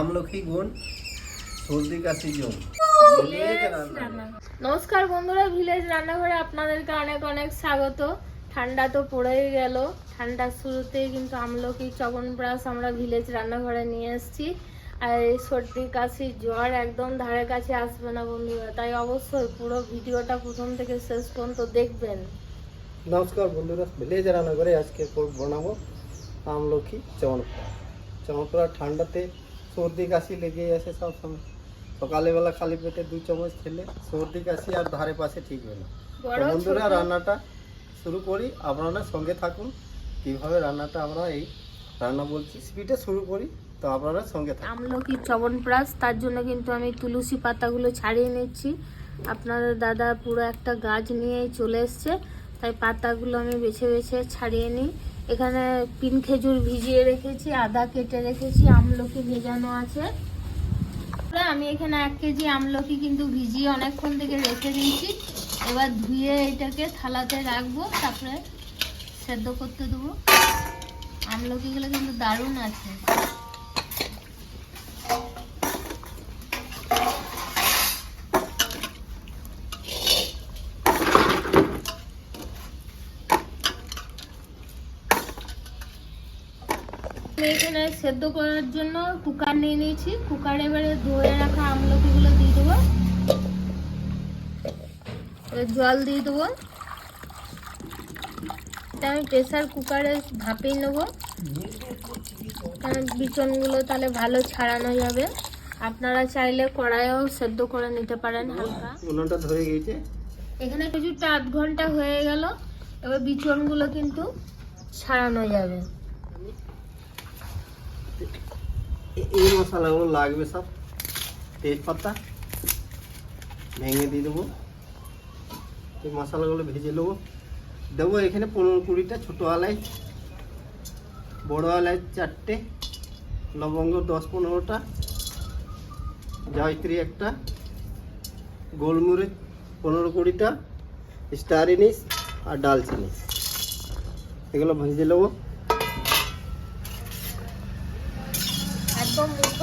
আমলকি গুণ সর্দি কাশি জম। নমস্কার বন্ধুরা ভিলেজ রান্নাঘরে আপনাদেরকে অনেক অনেক স্বাগত। ঠান্ডা তো পড়েই গেল। ঠান্ডার শুরুতেই কিন্তু আমলকি চবনপ্রাশ আমরা ভিলেজ রান্নাঘরে নিয়ে এসেছি। আর এই সর্দি কাশি জ্বর একদম ধারে কাছে আসবে না বন্ধুরা। তাই অবশ্যই পুরো ভিডিওটা প্রথম থেকে শেষ পর্যন্ত দেখবেন। নমস্কার বন্ধুরা ভিলেজ রান্নাঘরে আজকে করব বানাবো আমলকি চমনপুরা চমনপুরা ঠান্ডাতে সর্দি কাশি লেগেই আসে সব সময়। সকালবেলা খালি পেটে দু চামচ খেলে সর্দি কাশি আর ধারে পাশে ঠিক হয়ে না। বন্ধুরা রান্নাটা শুরু করি। আপনারা সঙ্গে থাকুন। কীভাবে রান্নাটা আমরা এই রান্না বলছি স্পিডে শুরু করি। তো আপনারা সঙ্গে থাকুন। আমলকি চবনপ্রাশ তার জন্য কিন্তু আমি তুলসী পাতাগুলো ছাড়িয়ে নিচ্ছি। আপনার দাদা পুরো একটা গাছ নিয়ে চলে এসছে তাই পাতাগুলো আমি বেছে বেছে ছাড়িয়ে নিই। এখানে পিন খেজুর ভিজিয়ে রেখেছি, আদা কেটে রেখেছি, আমলকি ভেজানো আছে। আমি এখানে এক কেজি আমলকি কিন্তু ভিজিয়ে অনেকক্ষণ থেকে রেখে দিয়েছি। এবার ধুয়ে এটাকে থালাতে রাখব, তারপরে সেদ্ধ করতে দেবো। আমলকিগুলো কিন্তু দারুণ আছে। এখানে সেদ্ধ করার জন্য কুকার নিয়ে নিয়েছি। কুকারে এবারে ধুয়ে রাখা আমলকিগুলো দিয়ে দেবো। জল দিয়ে দেবো। এটা আমি প্রেসার কুকারে ভাপিয়ে নেব। কারণ বিচনগুলো তাহলে ভালো ছাড়ানো যাবে। আপনারা চাইলে কড়াইও সেদ্ধ করে নিতে পারেন হালকা। উনুনটা ধরে গিয়েছে। এখানে কিছুটা আধ ঘণ্টা হয়ে গেল। এবার বিচনগুলো কিন্তু ছাড়ানো যাবে। এই মশলাগুলো লাগবে সব। তেজপাতা ভেঙে দিয়ে দেবো। এই মশলাগুলো ভেজে নেব। দেবো এখানে পনেরো কুড়িটা ছোটো আলাই, বড়ো আলাই চারটে, লবঙ্গ দশ পনেরোটা, জয়ত্রী একটা, গোলমরিচ পনেরো কুড়িটা, স্টার ইনিস আর ডালচিনি। এগুলো ভেজে নেব।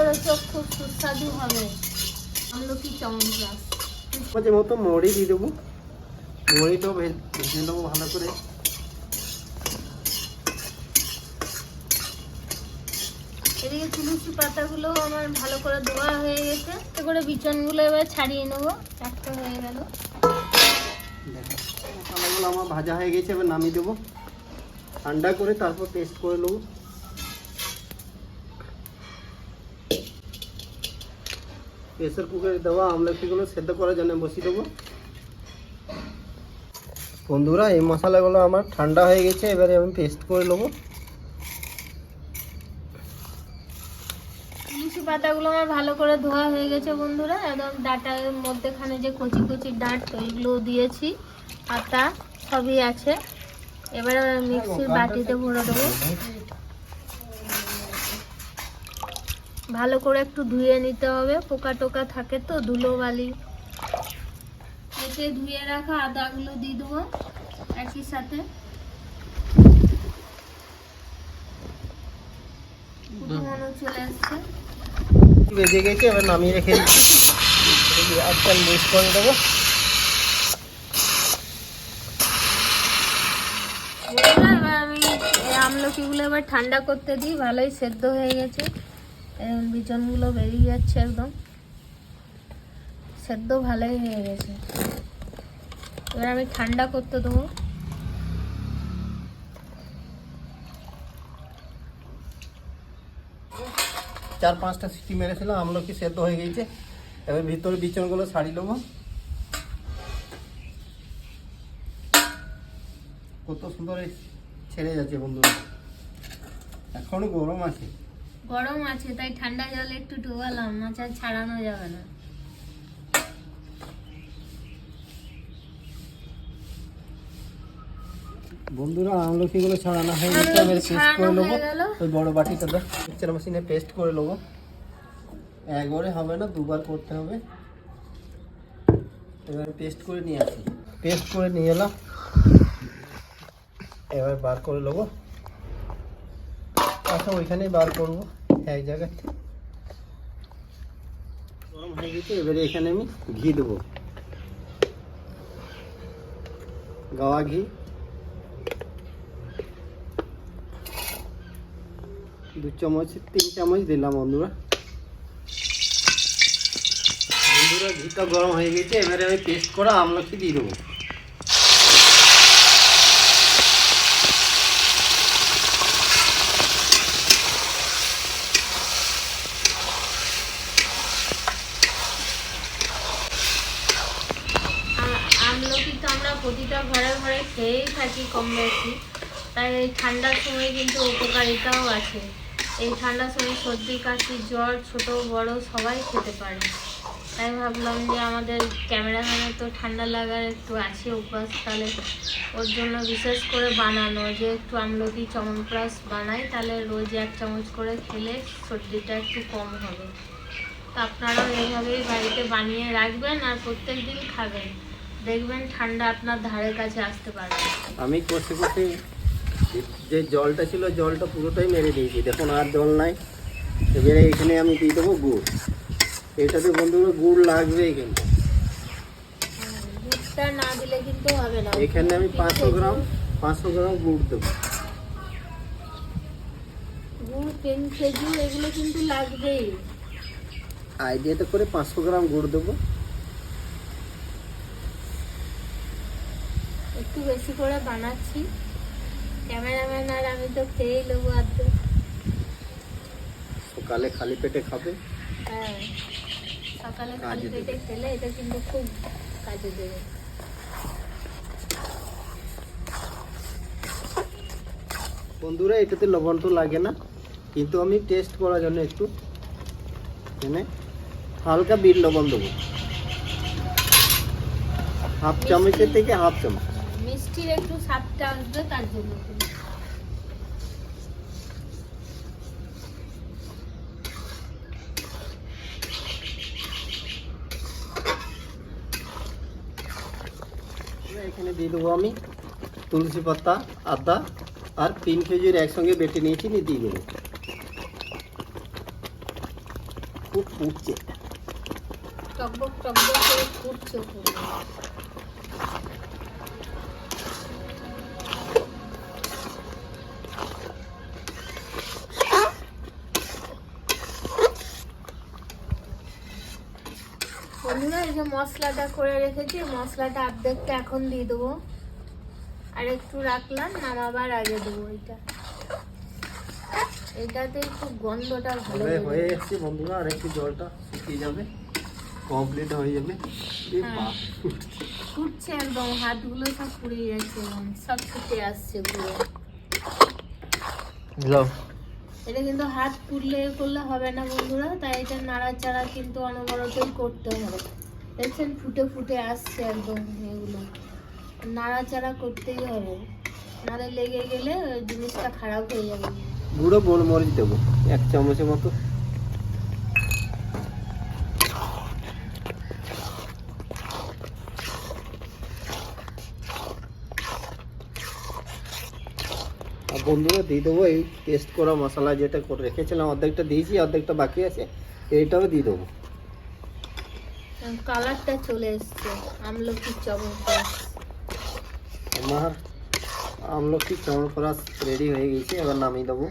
একদম মুখরোচক খুব সুস্বাদু হবে। আমলকি চমনপ্রাশ মাঝে মতো মুড়ি দিয়ে দেবো। মুড়িটাও ভে- ভেজে নেব ভালো করে। এদিকে তুলসী পাতাগুলো আমার ভালো করে ধোয়া হয়ে গেছে। এতে করে বিচনগুলো এবার ছাড়িয়ে নেব। একটা হয়ে গেল। মশলাগুলো আমার ভাজা হয়ে গেছে এবার নামিয়ে দেবো। ঠান্ডা করে তারপর পেস্ট করে নেব। প্রেসার কুকারে দেওয়া আমলকিগুলো সেদ্ধ করার জন্য বসিয়ে দেবো। বন্ধুরা, এই মশলাগুলো আমার ঠান্ডা হয়ে গেছে, এবারে আমি পেস্ট করে নেব। তুলসী পাতাগুলো আমার ভালো করে ধোয়া হয়ে গেছে বন্ধুরা, একদম ডাটার মধ্যেখানে যে কচি কচি ডাট ওইগুলো দিয়েছি, পাতা সবই আছে। এবারে মিক্সির বাটিতে ভরে দেবো। ভালো করে একটু ধুয়ে নিতে হবে। পোকা টোকা থাকে তো ধুলো বালি এতে ধুয়ে রাখা আদাগুলো দিয়ে দেবো একই সাথে। বেজে গেছে এবার নামিয়ে রেখে দিচ্ছি। আজকাল মিক্স করে দেবো। আমলকিগুলো এবার ঠান্ডা করতে দিই ভালোই সেদ্ধ হয়ে গেছে। এই বিচনগুলো বেরিয়ে যাচ্ছে একদম। সেদ্ধ ভালোই হয়ে গেছে। এবার আমি ঠান্ডা করতে দেবো। চার পাঁচটা সিটি মেরেছিলাম আমলকি সেদ্ধ হয়ে গেছে? এবার ভিতরে বিচনগুলো ছাড়ি নেব। কত সুন্দর ছেড়ে যাচ্ছে বন্ধুরা। এখনও গরম আছে। গরম আছে তাই ঠান্ডা জলে একটু ডুবালাম মাছ আর ছাড়ানো যাবে না। বন্ধুরা আমলকিগুলো ছাড়ানো হয়ে গেছে এবার পেস্ট করে নেব। ওই বড় বাটিটা দা মিক্সচার মেশিনে পেস্ট করে নেব। একবারে হবে না দুবার করতে হবে। এবার পেস্ট করে নিয়ে আসি। পেস্ট করে নিয়ে এলাম। এবার বার করে নেব। আচ্ছা ওইখানেই বার করব। এক জায়গায়। গরম হয়ে গেছে, এবারে এখানে আমি ঘি দেবো। গাওয়া ঘি। দু চামচ, তিন চামচ দিলাম বন্ধুরা। বন্ধুরা, ঘিটা গরম হয়ে গেছে, এবারে আমি পেস্ট করা আমলকি দিয়ে দেবো আ- আমলকি তো আমরা প্রতিটা ঘরে ঘরে খেয়েই থাকি কম বেশি। তাই এই ঠান্ডার সময় কিন্তু উপকারিতাও আছে। এই ঠান্ডার সময় সর্দি, কাশি, জ্বর, ছোট, বড় সবাই খেতে পারে। তাই ভাবলাম যে আমাদের ক্যামেরাম্যানের তো ঠান্ডা লাগার একটু আছে অভ্যাস, তাহলে ওর জন্য বিশেষ করে বানানো। যে একটু আমলকি, চমনপ্রাশ বানাই, তাহলে রোজ এক চামচ করে খেলে সর্দিটা একটু কম হবে। তো আপনারাও এইভাবেই বাড়িতে বানিয়ে রাখবেন আর প্রত্যেক দিন খাবেন। দেখবেন ঠান্ডা আপনার ধারে কাছে আসতে পারবে আমি করতে কষে যে জলটা ছিল জলটা পুরোটাই মেরে দিয়েছি। দেখুন আর জল নাই। এবারে এখানে আমি দিয়ে দেবো গুড়। এটাতে বন্ধুরা গুড় লাগবেই কিন্তু। দুধটা না দিলে কিন্তু হবে না। এখানে আমি পাঁচশো গ্রাম পাঁচশো গ্রাম গুড় দেবো। গুড় তিন খেজুর এগুলো কিন্তু লাগবেই। আইডিয়াতে করে পাঁচশো গ্রাম গুড় দেবো। একটু বেশি করে বানাচ্ছি। ক্যামেরাম্যান আর আমি তো খেয়েই নেব আধ সকালে খালি পেটে খাবে? হ্যাঁ সকালে খালি পেটে খেলে এটা কিন্তু খুব কাজে দেবে। বন্ধুরা এটাতে লবণ তো লাগে না কিন্তু আমি টেস্ট করার জন্য একটু এখানে হালকা বিট লবণ দেবো। হাফ চামচের থেকে হাফ চামচ। মিষ্টির একটু স্বাদটা আসবে তার জন্য এখানে দিয়ে দেবো আমি তুলসী পাতা আদা আর তিন কেজির একসঙ্গে বেটে নিয়েছি নিয়ে দিয়ে দেবো। খুব ফুটছে। টকবক টকবক করে ফুটছে এই যে মশলাটা করে রেখেছি মশলাটা এখন দিয়ে দেবো। আর একটু রাখলাম নামাবার আগে দেবো এটা। এটাতে খুব গন্ধটা ভালো হয়ে এসছে বন্ধুরা আর একটু জলটা শুকিয়ে যাবে। কমপ্লিট হয়ে যাবে। হ্যাঁ। ফুটছে একদম হাতগুলো সব পুড়ে যাচ্ছে সব ফুটে আসছে পুরো। এটা কিন্তু হাত পুড়লে করলে হবে না বন্ধুরা তাই এটা নাড়াচাড়া কিন্তু অনবরতই করতে হবে। দেখছেন ফুটে ফুটে আসছে একদম এগুলো। নাড়াচাড়া করতেই হবে। নাড়ে লেগে গেলে জিনিসটা খারাপ হয়ে যাবে। গুঁড়ো গোলমরিচ দেবো, এক চামচের মতো। আর বন্ধুরা, দিয়ে দেবো এই পেস্ট করা মশলা যেটা রেখেছিলাম, অর্ধেকটা দিয়েছি, অর্ধেকটা বাকি আছে, এইটাও দিয়ে দেবো। কালারটা চলে এসছে। আমলকির চমক আমার আমলকি চমনপ্রাশ রেডি হয়ে গেছে এবার নামিয়ে দেবো।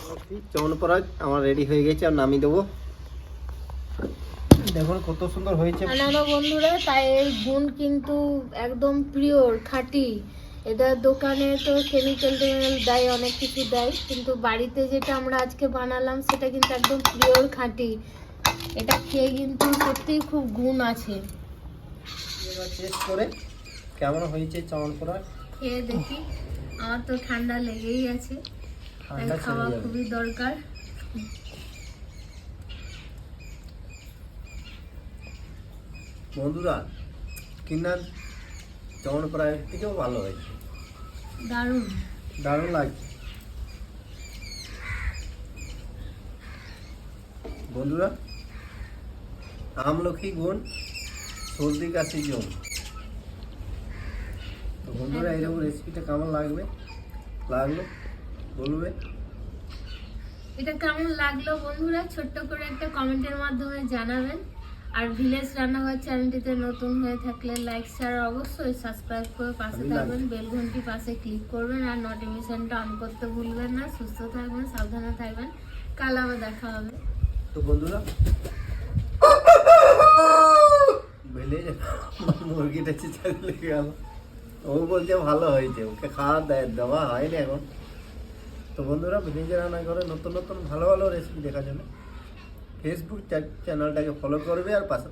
আমলকি চমনপ্রাশ আমার রেডি হয়ে গেছে আর নামিয়ে দেবো। দেখুন কত সুন্দর হয়েছে। আনানো বন্ধুরা তাই এর গুণ কিন্তু একদম পিওর খাঁটি। এটা দোকানে তো কেমিক্যাল টেমিক্যাল দেয় অনেক কিছু দেয় কিন্তু বাড়িতে যেটা আমরা আজকে বানালাম সেটা কিন্তু একদম পিওর খাঁটি। এটা খেয়ে কিন্তু সত্যিই খুব গুণ আছে। এবার টেস্ট করে কেমন হয়েছে চমনপ্রাশ খেয়ে দেখি আমার তো ঠান্ডা লেগেই আছে। খাওয়া খুবই দরকার। বন্ধুরা কিনার চমনপ্রাশ থেকেও ভালো হয়েছে। দারুণ। দারুণ লাগছে। বন্ধুরা আমলকি গুণ সর্দি কাশির জন্য তো বন্ধুরা এইরকম রেসিপিটা কেমন লাগবে? লাগল? বলবে? এটা কেমন লাগল বন্ধুরা? ছোট্ট করে একটা কমেন্টের মাধ্যমে জানাবেন। আর ভিলেজ রান্নাঘর চ্যানেলটিতে নতুন হয়ে থাকলে লাইক শেয়ার অবশ্যই সাবস্ক্রাইব করে পাশে থাকবেন। বেল ঘন্টি পাশে ক্লিক করবেন আর নোটিফিকেশনটা অন করতে ভুলবেন না। সুস্থ থাকবেন সাবধানে থাকবেন। কাল আবার দেখা হবে। তো বন্ধুরা বেলে মুরগিটা চিচাতে লেগে গেল। ও বলছে, ভালো হয়েছে। ওকে খাওয়া দেয় দেওয়া হয়নি এখন। তো বন্ধুরা নিজে রান্না করে নতুন নতুন ভালো ভালো রেসিপি দেখার জন্য ফেসবুক চ্যানেলটাকে ফলো করবে আর পাশে